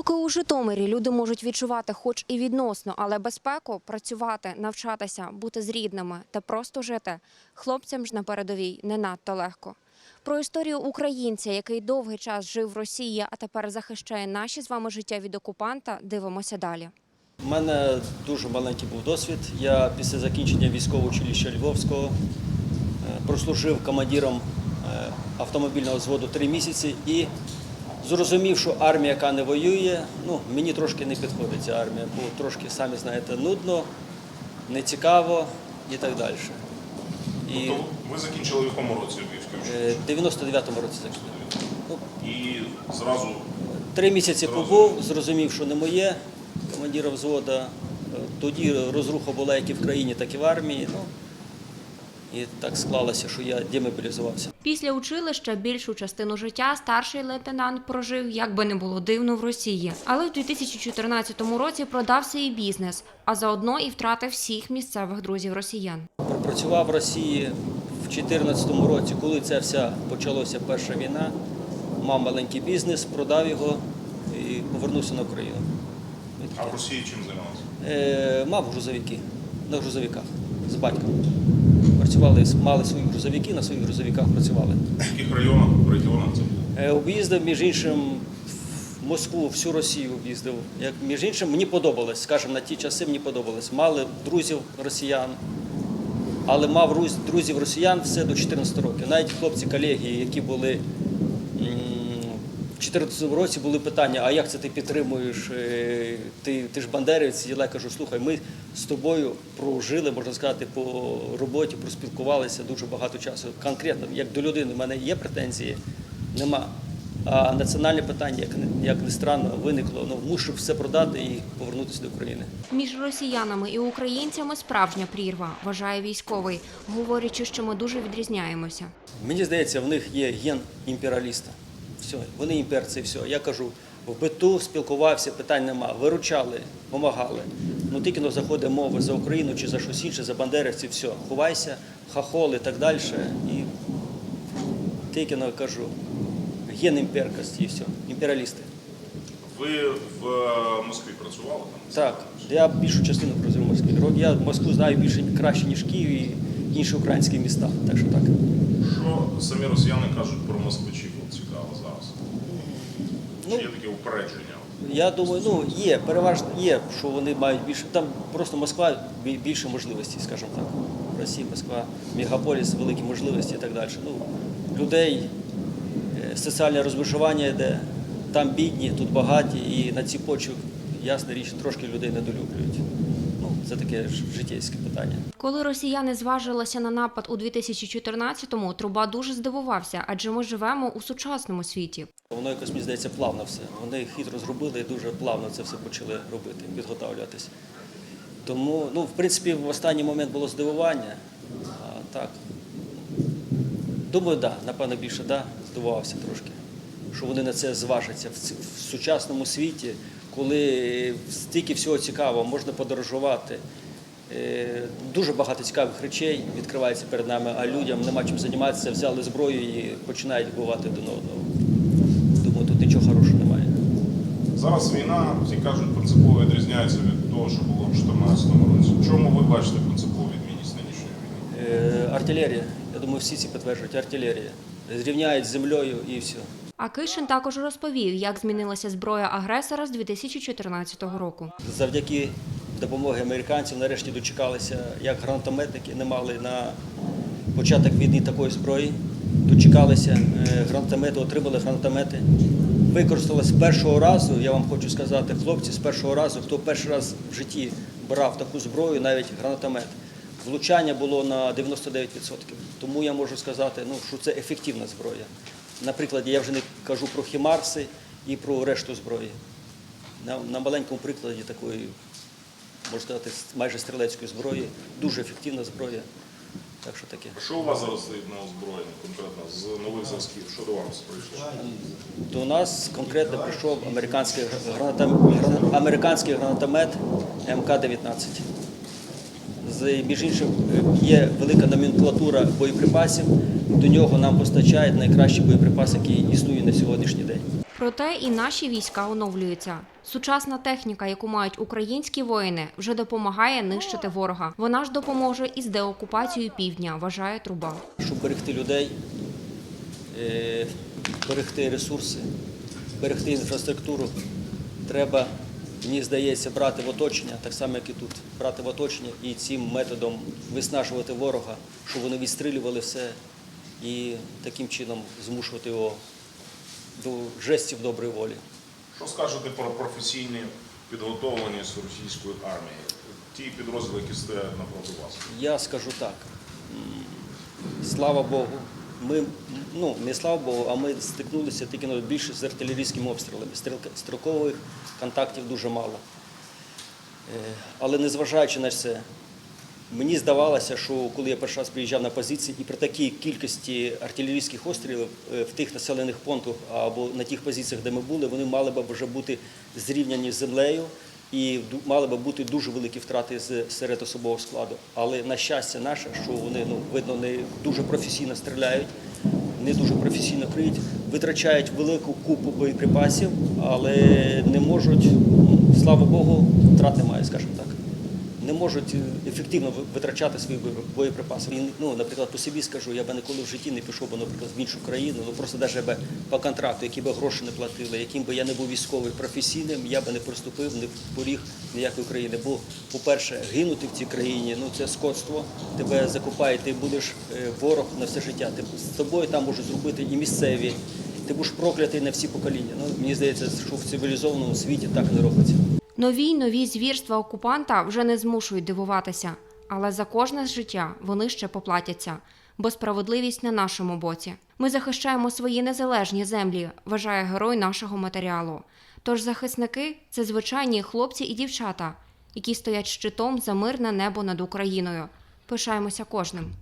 Поки у Житомирі люди можуть відчувати хоч і відносно, але безпеку, працювати, навчатися, бути з рідними та просто жити, хлопцям ж на передовій не надто легко. Про історію українця, який довгий час жив в Росії, а тепер захищає наші з вами життя від окупанта, дивимося далі. У мене дуже маленький був досвід. Я після закінчення військового училища Львовського е, прослужив командиром е, автомобільного взводу три місяці і зрозумів, що армія, яка не воює, ну, мені трошки не підходить ця армія, бо трошки, самі знаєте, нудно, нецікаво і так далі. І Тобто ви закінчили в якому році Львівське е, в 99-му році закінчив. Ну, І зразу Три місяці побув, зрозумів, що не моє командира взвода. Е, Тоді розруха була як і в країні, так і в армії. Ну, і так склалося, що я демобілізувався. Після училища більшу частину життя старший лейтенант прожив, як би не було дивно, в Росії. Але в 2014 році продав свій бізнес, а заодно і втратив всіх місцевих друзів росіян. Пропрацював в Росії в 2014 році, коли ця вся почалася перша війна. Мав маленький бізнес, продав його і повернувся на Україну. А в. Росії чим займалися? Е, мав грузовики на грузовиках з батьком. Працювали, мали свої грузовики, на своїх грузовиках працювали. В яких районах, регіонах це було? Е, Об'їздив, між іншим, в Москву, всю Росію об'їздив. Як, між іншим, мені подобалось, скажімо, на ті часи мені подобалось. Мали друзів росіян, але мав друзів росіян все до 14 років. Навіть хлопці, колеги, які були в 14 році, були питання, а як це ти підтримуєш? е, Ти, ти ж бандерівець, я кажу, слухай, ми з тобою прожили, можна сказати, по роботі, проспілкувалися дуже багато часу. Конкретно, як до людини, в мене є претензії, нема. А національне питання, як не, як не странно, виникло. Ну, мушу все продати і повернутися до України. Між росіянами і українцями справжня прірва, вважає військовий, говорячи, що ми дуже відрізняємося. Мені здається, в них є ген імперіаліста. Все, вони імперці, все. Я кажу, в биту спілкувався, питань нема. Виручали, допомагали. Ну тільки заходить мова за Україну чи за щось інше, за бандерівців, все, ховайся, хахол і так далі. І тільки кажу, ген імперкості і все, імперіалісти. Ви в е, Москві працювали там? Так, я більшу частину прожив в Москві. Я Москву знаю більше краще, ніж Київ і інші українські міста. Так що так. Що самі росіяни кажуть про москвичів? Цікаво зараз. Ну, Чи є таке упередження? Я думаю, ну є, переважно є, що вони мають більше. Там просто Москва більше можливостей, скажімо так. Росія, Москва, мегаполіс, великі можливості і так далі. Ну, людей, е, соціальне розмежування йде, там бідні, тут багаті, і на ці почві, ясна річ, трошки людей недолюблюють. Це таке ж питання. Коли росіяни зважилися на напад у 2014-му, Труба дуже здивувався, адже ми живемо у сучасному світі. Воно якось мені здається плавно все. Вони хитро зробили і дуже плавно це все почали робити, підготовлюватись. Тому, ну, в принципі, в останній момент було здивування. А так. Думаю, так, да, напевно, більше да, здивувався трошки. Що вони на це зважаться в сучасному світі, коли стільки всього цікавого, можна подорожувати. Е, Дуже багато цікавих речей відкривається перед нами, а людям нема чим займатися, взяли зброю і починають вбивати один одного. Думаю, тут нічого хорошого немає. Зараз війна, всі кажуть, принципово відрізняється від того, що було в 2014 році. В чому ви бачите принципову відмінність нинішньої війни? Е, Артилерія, я думаю, всі ці підтверджують, артилерія. Зрівняють з землею і все. А Кишин також розповів, як змінилася зброя агресора з 2014 року. Завдяки допомоги американців нарешті дочекалися, як гранатометники не мали на початок війни такої зброї. Дочекалися е, гранатомети, отримали гранатомети. Використали з першого разу, я вам хочу сказати, хлопці, з першого разу, хто перший раз в житті брав таку зброю, навіть гранатомет. Влучання було на 99%. Тому я можу сказати, ну, що це ефективна зброя. Наприклад, я вже не кажу про хімарси і про решту зброї. На, на маленькому прикладі такої, можна сказати, майже стрілецької зброї, дуже ефективна зброя. Так що таке. Що у вас зараз стоїть на озброєнні конкретно з нових зразків? Що до вас прийшло? До нас конкретно прийшов американський, гранатом, американський гранатомет МК-19. З, між іншим, є велика номенклатура боєприпасів. До нього нам постачають найкращий боєприпас, який існує на сьогоднішній день. Проте і наші війська оновлюються. Сучасна техніка, яку мають українські воїни, вже допомагає нищити ворога. Вона ж допоможе із деокупацією півдня, вважає труба. щоб берегти людей, е, берегти ресурси, берегти інфраструктуру, треба, мені здається, брати в оточення, так само, як і тут, брати в оточення і цим методом виснажувати ворога, щоб вони відстрілювали все і таким чином змушувати його до жестів доброї волі. Що скажете про професійне підготовлення з російської армії? Ті підрозділи, які стоять напроти вас. Я скажу так. Слава Богу. Ми, ну, не слава Богу, а ми стикнулися тільки ну, більше з артилерійськими обстрілами. Стрілкових контактів дуже мало. Е, Але незважаючи на це, мені здавалося, що коли я перший раз приїжджав на позиції, і при такій кількості артилерійських обстрілів е, в тих населених пунктах або на тих позиціях, де ми були, вони мали б вже бути зрівняні з землею і мали би бути дуже великі втрати з- серед особового складу. Але на щастя наше, що вони ну видно не дуже професійно стріляють, не дуже професійно криють, витрачають велику купу боєприпасів, але не можуть, ну, слава Богу, втрат немає, скажімо так не можуть е, ефективно витрачати свої боєприпаси. І, ну, наприклад, по собі скажу, я би ніколи в житті не пішов би, наприклад, в іншу країну, ну просто навіть би по контракту, які би гроші не платили, яким би я не був військовий професійним, я би не приступив, не поріг ніякої країни. Бо, по-перше, гинути в цій країні ну це скотство, тебе закопають, ти будеш е, ворог на все життя. Ти з тобою там можуть зробити і місцеві. Ти будеш проклятий на всі покоління. Ну мені здається, що в цивілізованому світі так не робиться. Нові й нові звірства окупанта вже не змушують дивуватися, але за кожне життя вони ще поплатяться, бо справедливість на нашому боці. Ми захищаємо свої незалежні землі, вважає герой нашого матеріалу. Тож захисники це звичайні хлопці і дівчата, які стоять щитом за мирне небо над Україною. Пишаємося кожним.